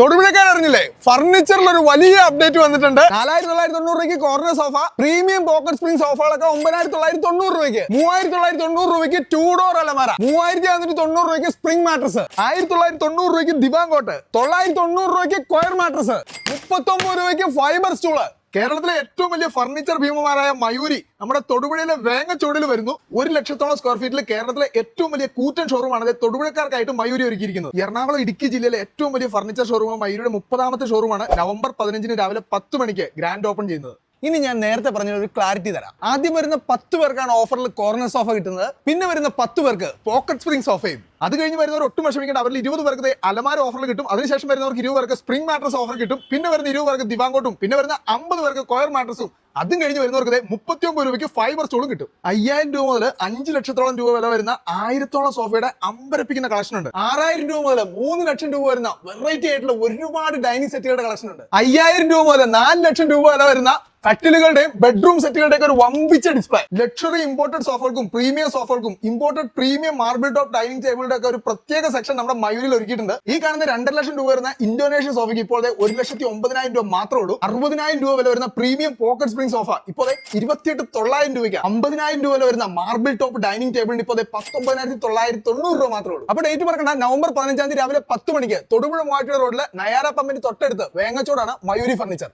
തൊടുപുഴക്കാർ അറിഞ്ഞില്ലേ ഫർണിച്ചറിൽ ഒരു വലിയ അപ്ഡേറ്റ് വന്നിട്ടുണ്ട്. നാലായിരത്തി തൊള്ളായിരത്തി തൊണ്ണൂറ് രൂപയ്ക്ക് corner sofa premium pocket spring സോഫകളൊക്കെ ഒമ്പതിനായിരത്തി തൊള്ളായിരത്തി തൊണ്ണൂറ് രൂപയ്ക്ക്. മൂവായിരത്തി തൊള്ളായിരത്തി തൊണ്ണൂറ് രൂപയ്ക്ക് ടൂ ഡോർ അലമാര. മൂവായിരത്തി അഞ്ഞൂറ്റി തൊണ്ണൂറ് രൂപയ്ക്ക് സ്പ്രിംഗ് മാട്രസ് ആയിരത്തി തൊള്ളായിരത്തി തൊണ്ണൂറ് രൂപയ്ക്ക് ദിവാങ്കോട്ട് തൊള്ളായിരത്തി തൊണ്ണൂറ് രൂപയ്ക്ക് കൊയർ മാട്രസ് മുപ്പത്തൊമ്പത് രൂപയ്ക്ക് ഫൈബർ സ്റ്റൂൾ കേരളത്തിലെ ഏറ്റവും വലിയ ഫർണിച്ചർ ഭീമമാരായ മയൂരി നമ്മുടെ തൊടുപുഴയിലെ വേങ്ങച്ചുവടിൽ വരുന്നു. ഒരു ലക്ഷത്തോളം സ്ക്വയർ ഫീറ്റിൽ കേരളത്തിലെ ഏറ്റവും വലിയ കൂറ്റൻ ഷോറൂമാണ് തൊടുപുഴക്കാർക്കായിട്ട് മയൂരി ഒരുക്കിയിരിക്കുന്നത്. എറണാകുളം ഇടുക്കി ജില്ലയിലെ ഏറ്റവും വലിയ ഫർണിച്ചർ ഷോറൂം മയൂരിയുടെ മുപ്പതാമത്തെ ഷോറൂമാണ് നവംബർ പതിനഞ്ചിന് രാവിലെ പത്ത് മണിക്ക് ഗ്രാൻഡ് ഓപ്പൺ ചെയ്യുന്നത്. ഇനി ഞാൻ നേരത്തെ പറഞ്ഞ ഒരു ക്ലാരിറ്റി തരാം. ആദ്യം വരുന്ന പത്ത് പേർക്കാണ് ഓഫറിൽ കോർണർ സോഫ കിട്ടുന്നത്. പിന്നെ വരുന്ന പത്ത് പേർക്ക് പോക്കറ്റ് സ്പ്രിംഗ് സോഫയും അത് കഴിഞ്ഞ് വരുന്നവർ ഒട്ടും വിഷമിക്കേണ്ട അവരിൽ ഇരുപത് പേർക്ക് അലമാര ഓഫർ കിട്ടും. അതിനുശേഷം വരുന്നവർക്ക് ഇരുപത് പേർക്ക് സ്പ്രിംഗ് മാട്രസ് ഓഫർ കിട്ടും. പിന്നെ വരുന്ന ഇരുപത് പേർക്ക് ദിവാങ്കോട്ടും. പിന്നെ വരുന്ന അമ്പത് പേർക്ക് കോയർ മാട്രസും അതും കഴിഞ്ഞ് വരുന്നവർക്ക് മുപ്പത്തി ഒമ്പത് രൂപയ്ക്ക് ഫൈബർ സ്റ്റൂളും കിട്ടും. അയ്യായിരം രൂപ മുതൽ അഞ്ച് ലക്ഷത്തോളം രൂപ വില വരുന്ന ആയിരത്തോളം സോഫയുടെ അമ്പരപ്പിക്കുന്ന കളക്ഷൻ ഉണ്ട്. ആറായിരം രൂപ മുതൽ മൂന്ന് ലക്ഷം രൂപ വരുന്ന വെറൈറ്റി ആയിട്ടുള്ള ഒരുപാട് ഡൈനിങ് സെറ്റുകളുടെ കളക്ഷൻ ഉണ്ട്. അയ്യായിരം രൂപ മുതൽ നാല് ലക്ഷം രൂപ വില വരുന്ന കട്ടിലുകളുടെയും ബെഡ്റൂം സെറ്റുകളുടെയും ഒരു വമ്പിച്ച ഡിസ്പ്ലേ ലക്ഷറി ഇമ്പോർട്ടഡ് സോഫകൾക്കും premium സോഫകൾക്കും imported premium marble top dining ടേബിളുടെ ഒക്കെ ഒരു പ്രത്യേക സെക്ഷൻ നമ്മുടെ മയൂരിൽ ഒരുക്കിയിട്ടുണ്ട്. ഈ കാണുന്ന രണ്ടര ലക്ഷം രൂപ വരുന്ന ഇന്തോനേഷ്യൻ സോഫയ്ക്ക് ഇപ്പോൾ ഒരു ലക്ഷത്തി ഒമ്പതിനായിരം രൂപ മാത്രമേ ഉള്ളൂ. അറുപതിനായിരം രൂപ വില വരുന്ന പ്രീമിയം പോക്കറ്റ് സ്പ്രിംഗ് സോഫ ഇപ്പോൾ ഇരുപത്തിയെട്ട് തൊള്ളായിരം രൂപയ്ക്ക് അമ്പതിനായിരം രൂപ വില വരുന്ന മാർബിൾ ടോപ്പ് ഡൈനിങ് ടേബിളിന് ഇപ്പോൾ പത്തൊമ്പതിനായിരത്തി തൊള്ളായിരത്തി തൊണ്ണൂറ് രൂപ മാത്രമേ ഉള്ളൂ. അപ്പോൾ ഡേറ്റ് മറക്കണ്ട. നവംബർ പതിനഞ്ചാം തീയതി രാവിലെ പത്ത് മണിക്ക് തൊടുപുഴ മൂവാറ്റുപുഴ റോഡിലെ നയാര പമ്പിന് തൊട്ടടുത്ത് വേങ്ങച്ചോടാണ് മയൂരി ഫർണിച്ചർ